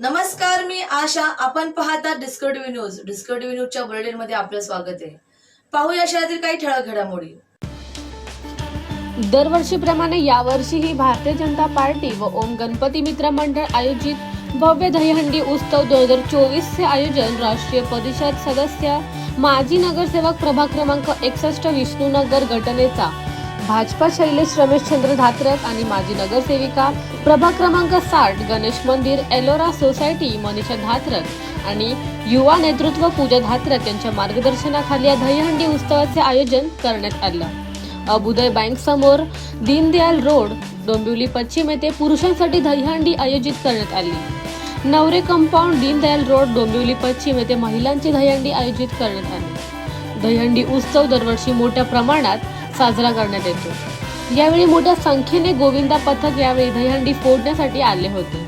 नमस्कार मी आशा. आपण पाहता डिस्कवरी न्यूज. डिस्कवरी न्यूजच्या बुलेटिनमध्ये आपलं स्वागत आहे. पाहूया शहरातील काही ठळक घडामोडी. दरवर्षीप्रमाणे यावर्षीही भारतीय जनता पार्टी व ओम गणपती मित्र मंडळ आयोजित भव्य दहीहंडी उत्सव दोन हजार चोवीस चे आयोजन राष्ट्रीय परिषद सदस्य माजी नगरसेवक प्रभाग क्रमांक एकसष्ट विष्णुनगर गटनेचा भाजपा शैलेश रमेशचंद्र धात्रक आणि माजी नगरसेविका प्रभाग क्रमांक साठ गणेश मंदिर एलोरा सोसायटी मनीषा धात्रक आणि युवा नेतृत्व पूजा धात्रक यांच्या मार्गदर्शनाखाली या दहीहंडी उत्सवाचे आयोजन करण्यात आलं. अबुदय बँक समोर दीनदयाल रोड डोंबिवली पश्चिम येथे पुरुषांसाठी दहीहंडी आयोजित करण्यात आली. नवरे कंपाऊंड दीनदयाल रोड डोंबिवली पश्चिम येथे महिलांची दहीहंडी आयोजित करण्यात आली. दहीहंडी उत्सव दरवर्षी मोठ्या प्रमाणात साजरा करण्यात येतो. यावेळी मोठ्या संख्येने गोविंदा पथक यावेळी दहीहंडी फोडण्यासाठी आले होते.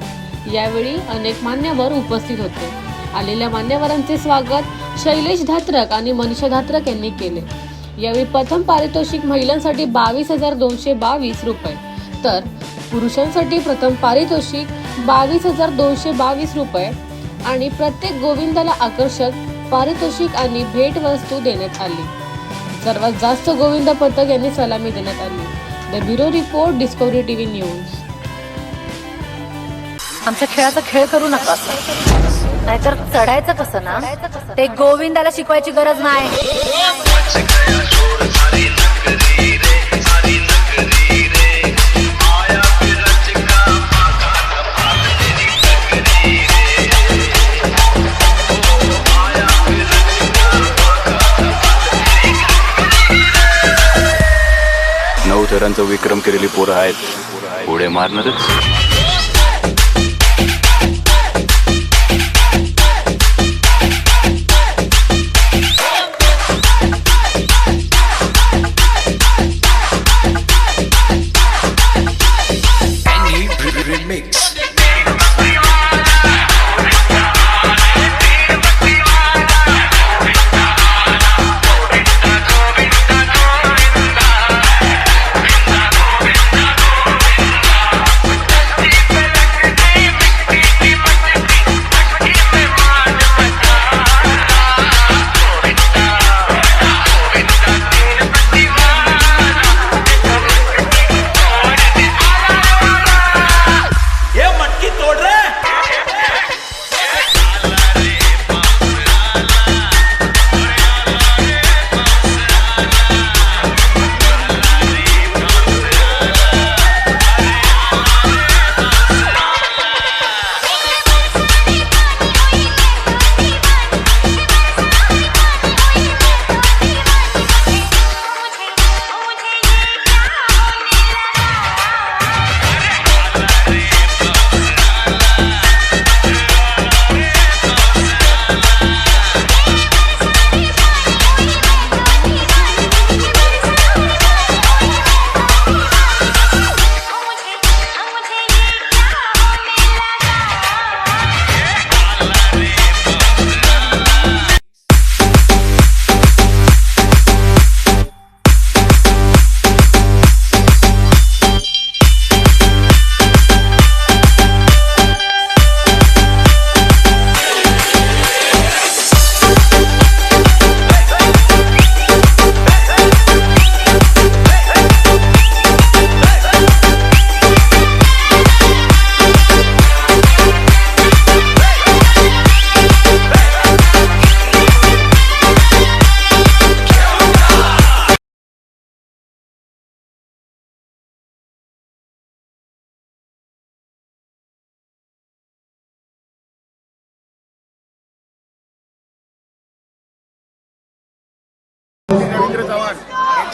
यावेळी अनेक मान्यवर उपस्थित होते. आलेल्या मान्यवरांचे स्वागत शैलेश धात्रक आणि मनीषा धात्रक यांनी केले. यावेळी प्रथम पारितोषिक महिलांसाठी बावीस हजार दोनशे बावीस रुपये तर पुरुषांसाठी प्रथम पारितोषिक बावीस हजार दोनशे बावीस रुपये आणि प्रत्येक गोविंदाला आकर्षक पारितोषिक आणि भेटवस्तू देण्यात आली. सर्वात जास्त गोविंद पथक यांनी सलामी देण्यात आली. The bureau report Discovery TV news आमच्या खेळाचा खेळ करू नका नाहीतर चढायचं कसं ना? ते गोविंदाला शिकवायची गरज नाही. विक्रम केलेली पोरं आहेत. पुढे मारणारच.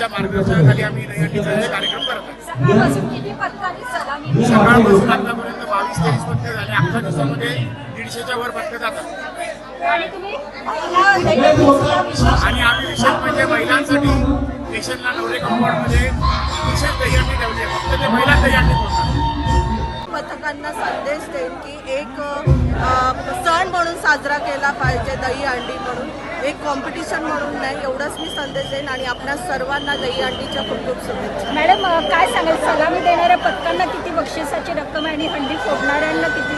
यांच्या मार्गदर्शनाखाली आम्ही या ठिकाणी कार्यक्रम करत आहे सकाळपासून आतापर्यंत बावीस तेवीस पत्ते झाले. अकरा दिवसामध्ये दीडशेच्या वर पत्ते जातात. आणि आम्ही विशेष म्हणजे महिलांसाठी स्टेशनला नवरे कंपाऊंडमध्ये विशेष दहीहंडी ठेवली आहे. फक्त ते महिला दहीहंडी बोलतात पथकांना संदेश देईन की एक सण म्हणून साजरा केला पाहिजे दहीहंडी म्हणून. एक कॉम्पिटिशन म्हणून नाही एवढंच मी संदेश देईन आणि आपल्या सर्वांना दहीहंडीच्या खूप खूप शुभेच्छा. मॅडम काय सांगाल? सलामी देणाऱ्या पथकांना किती बक्षिसाची रक्कम आहे आणि हंडी फोडणाऱ्यांना किती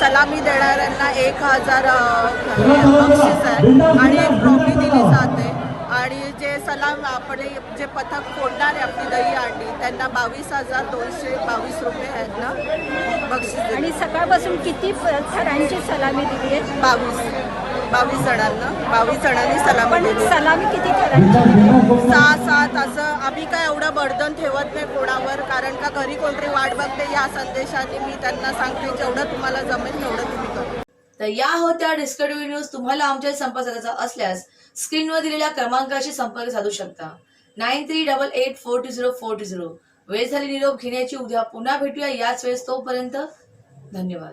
सलामी देणाऱ्यांना एक हजार बक्षीस आहे आणि एक ट्रॉफी दिली जाते. आणि जे सलाम आपण जे पथक फोडणारे आपली दही अंडी त्यांना बावीस हजार दोनशे बावीस रुपये आहेत ना बक्षीस आणि. सकाळपासून किती थरांची सलामी दिली आहे? बावीस. बावीस जणांना बावीस जणांनी सलामी पण दिली. सलामी किती? सहा सात असं आम्ही काय एवढं बर्धन ठेवत नाही कोणावर कारण का घरी कोणतरी वाट बघते या संदेशाने मी त्यांना सांगते जेवढं तुम्हाला जमेल तेवढं तुम्ही करा. तर या होत्या डिस्कवरी न्यूज तुम्हाला आमच्या संपर्क साधायचा असल्यास स्क्रीनवर दिलेल्या क्रमांकाशी संपर्क साधू शकता. Nine three double eight four two zero four two zero. वेळ झाली निरोप घेण्याची उद्या पुन्हा भेटूया याच वेळेस तोपर्यंत धन्यवाद.